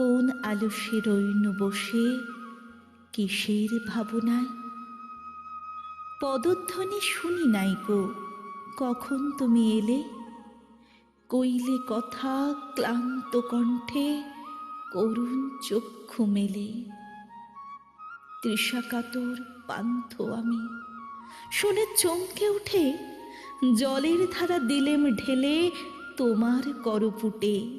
কোন আলস্যে রইন বসে কিসের ভাবনায়? পদধ্বনি শুনি নাই গো, কখন তুমি এলে? কইলে কথা ক্লান্ত কণ্ঠে, করুণ চক্ষু মেলে। তৃষাকাতর পান্থ আমি, শুনে চমকে উঠে, জলের ধারা দিলেম ঢেলে তোমার করপুটে।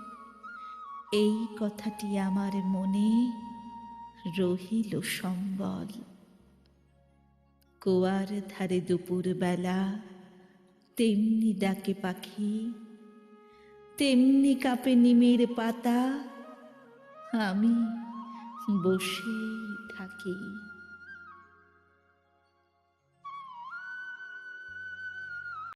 এই কথাটি আমার মনে রহিল সম্বল। কুয়ার ধারে দুপুর বেলা তেমনি ডাকে পাখি, তেমনি কাপে নিমের পাতা। আমি বসে থাকি।